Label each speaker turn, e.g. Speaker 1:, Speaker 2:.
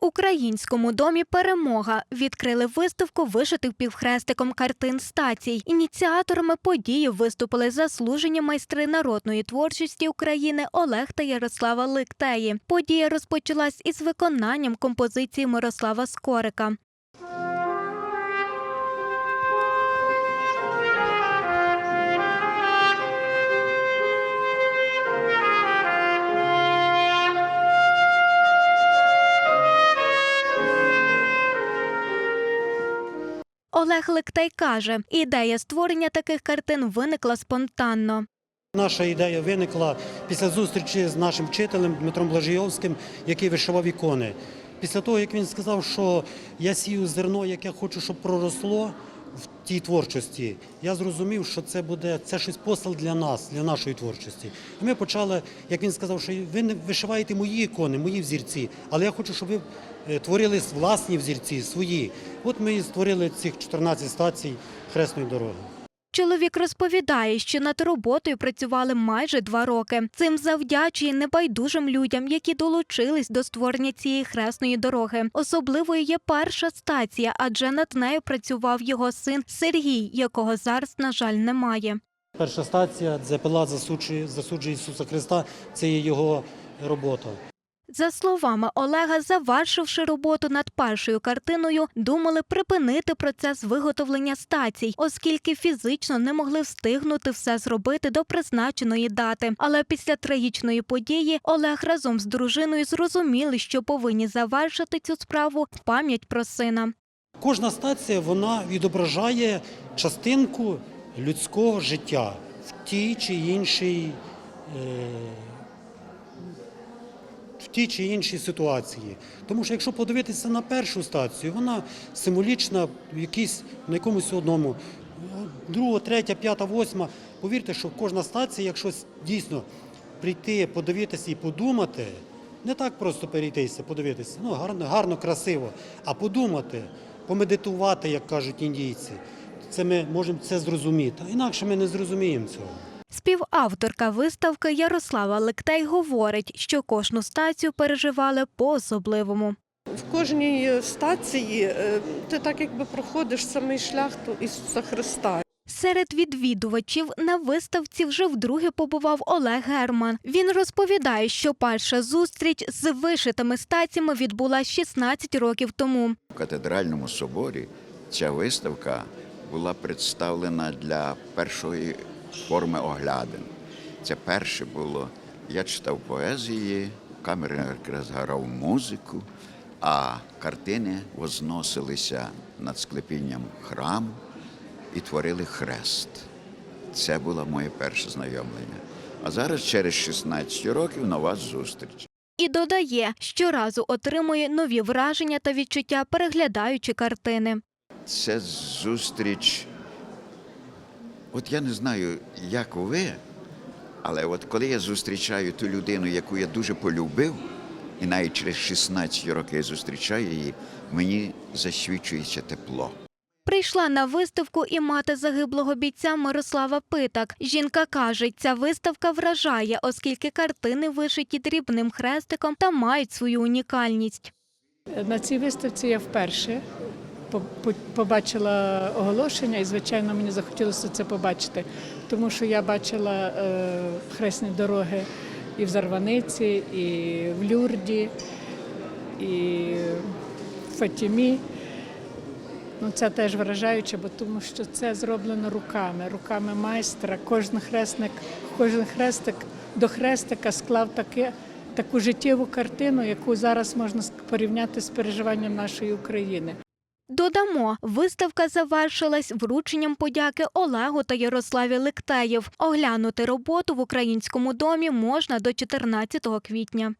Speaker 1: Українському домі Перемога відкрили виставку вишитих півхрестиком картин стацій. Ініціаторами події виступили заслужені майстри народної творчості України Олег та Ярослава Ликтеї. Подія розпочалась із виконанням композиції Мирослава Скорика. Олег Ликтай каже, ідея створення таких картин виникла спонтанно.
Speaker 2: Наша ідея виникла після зустрічі з нашим вчителем Дмитром Блажійовським, який вишивав ікони. Після того, як він сказав, що я сію зерно, яке хочу, щоб проросло в тій творчості, я зрозумів, що це буде це щось посил для нас, для нашої творчості. І ми почали, як він сказав, що ви не вишиваєте мої ікони, мої взірці, але я хочу, щоб ви е, творили власні взірці, свої. От ми і створили цих 14 стацій хресної дороги.
Speaker 1: Чоловік розповідає, що над роботою працювали майже два роки. Цим завдячує небайдужим людям, які долучились до створення цієї хресної дороги. Особливою є перша стація, адже над нею працював його син Сергій, якого зараз, на жаль, немає.
Speaker 2: Перша стація Пилат засуджує, засуджує Ісуса Христа, це є його робота.
Speaker 1: За словами Олега, завершивши роботу над першою картиною, думали припинити процес виготовлення стацій, оскільки фізично не могли встигнути все зробити до призначеної дати. Але після трагічної події Олег разом з дружиною зрозуміли, що повинні завершити цю справу в пам'ять про сина.
Speaker 2: Кожна стація вона відображає частинку людського життя в тій чи іншій, е, тій чи іншій ситуації. Тому що якщо подивитися на першу стацію, вона символічна в на якомусь одному. Друга, третя, п'ята, восьма. Повірте, що кожна стація, якщо дійсно прийти, подивитися і подумати, не так просто перейтися, подивитися, ну гарно, гарно, красиво, а подумати, помедитувати, як кажуть індійці. Це ми можемо це зрозуміти. Інакше ми не зрозуміємо цього.
Speaker 1: Співавторка виставки Ярослава Лектей говорить, що кожну стацію переживали по-особливому.
Speaker 3: В кожній стації е, ти так якби проходиш самий шлях до Ісуса Христа.
Speaker 1: Серед відвідувачів на виставці вже вдруге побував Олег Герман. Він розповідає, що перша зустріч з вишитими стаціями відбулась 16 років тому.
Speaker 4: В катедральному соборі ця виставка була представлена для першої форми оглядин. Це перше було. Я читав поезії, якраз грав музику, а картини возносилися над склепінням храму і творили хрест. Це було моє перше знайомлення. А зараз, через 16 років, нова зустріч.
Speaker 1: І додає, щоразу отримує нові враження та відчуття, переглядаючи картини.
Speaker 4: Це зустріч. От я не знаю, як ви, але от коли я зустрічаю ту людину, яку я дуже полюбив, і навіть через 16 років я зустрічаю її, мені засвідчується тепло.
Speaker 1: Прийшла на виставку і мати загиблого бійця Мирослава Питак. Жінка каже, ця виставка вражає, оскільки картини вишиті дрібним хрестиком та мають свою унікальність.
Speaker 5: На цій виставці я вперше побачила оголошення, і звичайно мені захотілося це побачити, тому що я бачила е, хресні дороги і в Зарваниці, і в Люрді, і в Фатімі. Ну, це теж вражаюче, бо тому що це зроблено руками, руками майстра. Кожен хресник, кожен хрестик до хрестика склав таке, таку життєву картину, яку зараз можна порівняти з переживанням нашої України.
Speaker 1: Додамо, виставка завершилась врученням подяки Олегу та Ярославі Ликтеєв. Оглянути роботу в українському домі можна до 14 квітня.